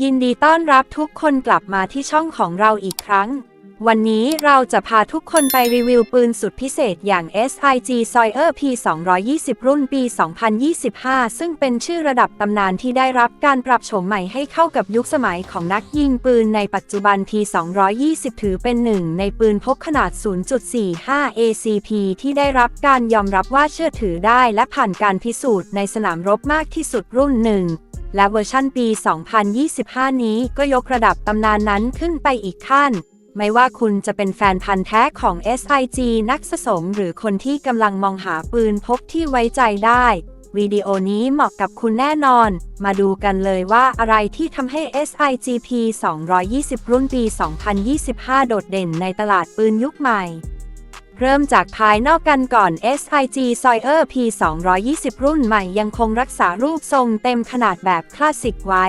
ยินดีต้อนรับทุกคนกลับมาที่ช่องของเราอีกครั้ง วันนี้เราจะพาทุกคนไปรีวิวปืนสุดพิเศษอย่าง SIG Sawyer P220 รุ่นปี 2025 ซึ่งเป็นชื่อระดับตำนานที่ได้รับการปรับโฉมใหม่ให้เข้ากับยุคสมัยของนักยิงปืนในปัจจุบัน P220 ถือเป็นหนึ่งในปืนพกขนาด 0.45 ACP ที่ได้รับการยอมรับว่าเชื่อถือได้และผ่านการพิสูจน์ในสนามรบมากที่สุดรุ่นหนึ่ง และเวอร์ชั่นปี 2025 นี้ก็ยกระดับตำนานนั้นขึ้นไปอีกขั้น ไม่ว่าคุณจะเป็นแฟนพันธ์แท้ของ SIG นักสะสม หรือคนที่กำลังมองหาปืนพกที่ไว้ใจได้ วิดีโอนี้เหมาะกับคุณแน่นอน มาดูกันเลยว่าอะไรที่ทำให้ SIG P220 รุ่นปี 2025 โดดเด่นในตลาดปืนยุคใหม่ เริ่มจากภายนอกกันก่อน SIG Sawyer P220 รุ่นใหม่ยังคงรักษารูปทรงเต็มขนาดแบบคลาสสิกไว้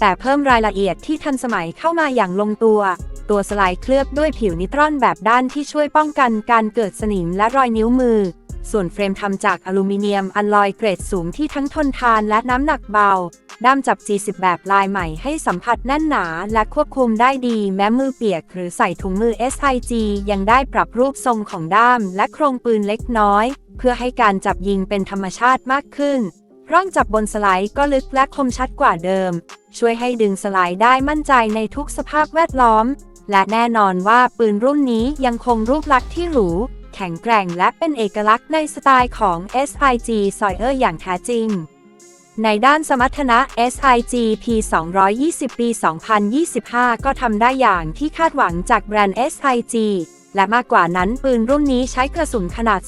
แต่เพิ่มรายละเอียดที่ทันสมัยเข้ามาอย่างลงตัว ตัวสไลด์เคลือบด้วยผิวนิตรอนแบบด้านที่ช่วยป้องกันการเกิดสนิมและรอยนิ้วมือ ส่วนเฟรมทำจากอลูมิเนียมอัลลอยเกรดสูงที่ทั้งทนทานและน้ำหนักเบา ด้ามจับ G10 แบบลายใหม่ให้สัมผัสแน่นหนาและควบคุมได้ดีแม้มือเปียกหรือใส่ถุงมือ SIG ยังได้ปรับรูปทรงของด้ามและโครงปืนเล็กน้อย เพื่อให้การจับยิงเป็นธรรมชาติมากขึ้น ร่องจับบนสไลด์ก็ลึกและคมชัดกว่าเดิม ช่วยให้ดึงสไลด์ได้มั่นใจในทุกสภาพแวดล้อม และแน่นอนว่าปืนรุ่นนี้ยังคงรูปลักษณ์ที่หรูแข็งแกร่งและเป็นเอกลักษณ์ในสไตล์ของ SIG Sawyer อย่างแท้จริง ในด้านสมรรถนะ SIG P220 ปี 2025 ก็ทำได้อย่างที่คาดหวังจากแบรนด์ SIG และมากกว่านั้นปืนรุ่นนี้ใช้กระสุนขนาด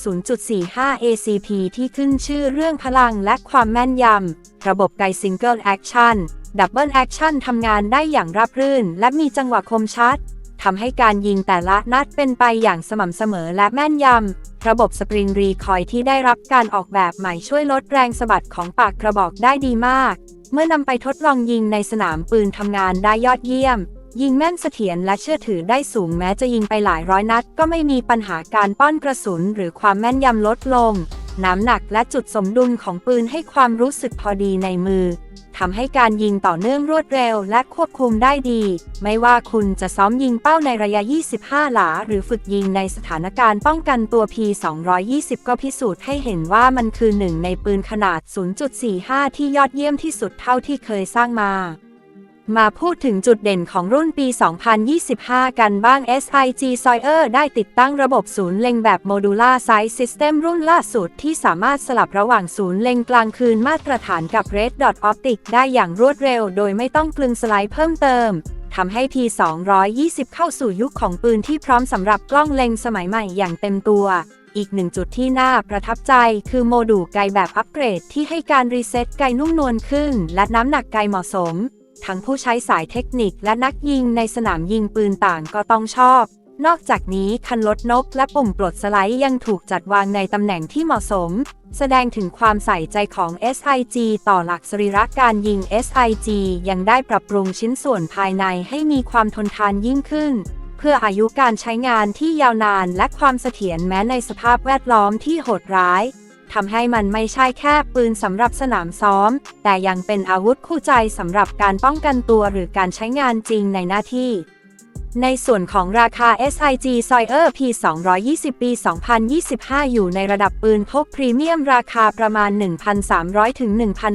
0.45 ACP ที่ขึ้นชื่อเรื่องพลังและความแม่นยำ ระบบไก Single Action Double Action ทำงานได้อย่างราบรื่น และมีจังหวะคมชัด ทำให้การยิงแต่ละนัดเป็นไปอย่างสม่ำเสมอและแม่นยำ ระบบสปริงรีคอยที่ได้รับการออกแบบใหม่ช่วยลดแรงสะบัดของปากกระบอกได้ดีมาก เมื่อนำไปทดลองยิงในสนามปืนทำงานได้ยอดเยี่ยม ยิงแม่นเสถียรและเชื่อถือได้สูงแม้จะยิงไปหลายร้อยนัด ก็ไม่มีปัญหาการป้อนกระสุนหรือความแม่นยำลดลง น้ำหนักและจุดสมดุลของปืนให้ความรู้สึกพอดีในมือทำให้การยิงต่อเนื่องรวดเร็วและควบคุมได้ดี ไม่ว่าคุณจะซ้อมยิงเป้าในระยะ 25 หลา หรือฝึกยิงในสถานการณ์ป้องกันตัว P220 ก็พิสูจน์ให้เห็นว่ามันคือหนึ่งในปืนขนาด 0.45 ที่ยอดเยี่ยมที่สุดเท่าที่เคยสร้างมา มาพูดถึงจุดเด่นของรุ่นปี 2025 กันบ้าง SIG Sawyer ได้ติดตั้งระบบศูนย์เล็งแบบ Modular Sight System รุ่นล่าสุดที่สามารถสลับระหว่างศูนย์เล็งกลางคืนมาตรฐานกับ Red Dot Optic ได้อย่างรวดเร็ว โดยไม่ต้องกลึงสไลด์เพิ่มเติมทำให้ P220 เข้าสู่ยุคของปืนที่พร้อมสำหรับกล้องเล็งสมัยใหม่อย่างเต็มตัวอีกหนึ่งจุดที่น่าประทับใจคือโมดูลไกแบบอัปเกรดที่ให้การรีเซ็ตไกนุ่มนวลขึ้น และน้ำหนักไกเหมาะสม ทั้งผู้ใช้สายเทคนิคและนักยิงในสนามยิงปืนต่างก็ต้องชอบ นอกจากนี้คันลดนกและปุ่มปลดสไลด์ยังถูกจัดวางในตำแหน่งที่เหมาะสม แสดงถึงความใส่ใจของ SIG ต่อหลักสรีระการยิง SIG ยังได้ปรับปรุงชิ้นส่วนภายในให้มีความทนทานยิ่งขึ้น เพื่ออายุการใช้งานที่ยาวนานและความเสถียรแม้ในสภาพแวดล้อมที่โหดร้าย ทำให้มันไม่ใช่แค่ปืนสำหรับสนามซ้อม แต่ยังเป็นอาวุธคู่ใจสำหรับการป้องกันตัวหรือการใช้งานจริงในหน้าที่ ในส่วนของราคา SIG Sawyer P220 ปี 2025 อยู่ในระดับปืนพกพรีเมียมราคาประมาณ 1,300 ถึง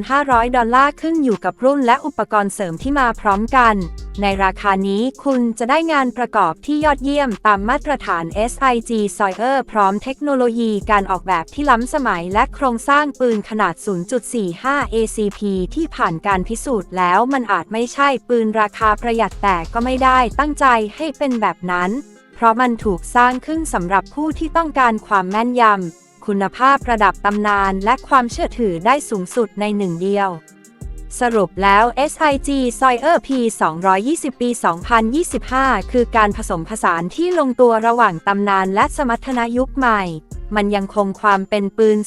1,500 ดอลลาร์ขึ้นอยู่กับรุ่นและอุปกรณ์เสริมที่มาพร้อมกัน ในราคานี้คุณจะได้งานประกอบที่ยอดเยี่ยมตามมาตรฐาน SIG Sawyer พร้อมเทคโนโลยีการออกแบบที่ล้ำสมัยและโครงสร้างปืนขนาด 0.45 ACP ที่ผ่านการพิสูจน์แล้วมันอาจไม่ใช่ปืนราคาประหยัดแต่ก็ไม่ได้ตั้งใจให้เป็นแบบนั้น เพราะมันถูกสร้างขึ้นสำหรับผู้ที่ต้องการความแม่นยำคุณภาพระดับตำนานและความเชื่อถือได้สูงสุดในหนึ่งเดียว สรุปแล้ว SIG Sawyer P 220 ปี 2025 คือการผสมผสานที่ลงตัวระหว่างตำนานและสมรรถนะยุคใหม่ มันยังคงความเป็นปืน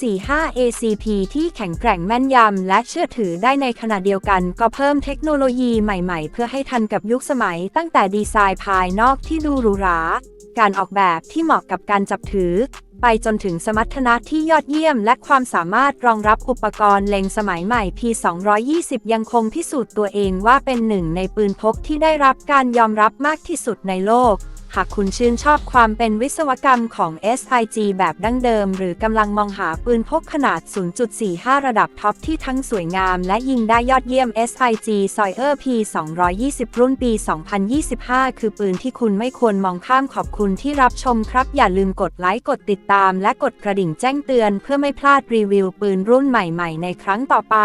0.45 ACP ที่แข็งแกร่งแม่นยำ และเชื่อถือได้ในขณะเดียวกัน ก็เพิ่มเทคโนโลยีใหม่ๆ เพื่อให้ทันกับยุคสมัย ตั้งแต่ดีไซน์ภายนอกที่ดูหรูหรา การออกแบบที่เหมาะกับการจับถือ ไปจนถึงสมรรถนะที่ยอดเยี่ยมและความสามารถรองรับอุปกรณ์เล็งสมัยใหม่ P220 ยังคงพิสูจน์ตัวเองว่าเป็นหนึ่งในปืนพกที่ได้รับการยอมรับมากที่สุดในโลก หากคุณชื่นชอบความเป็นวิศวกรรมของ SIG แบบดั้งเดิม หรือกำลังมองหาปืนพกขนาด 0.45 ระดับท็อปที่ทั้งสวยงามและยิงได้ยอดเยี่ยม SIG Sawyer P220 รุ่นปี 2025 คือปืนที่คุณไม่ควรมองข้ามขอบคุณที่รับชมครับ อย่าลืมกดไลค์ กดติดตาม และกดกระดิ่งแจ้งเตือน เพื่อไม่พลาดรีวิวปืนรุ่นใหม่ๆ ในครั้งต่อไป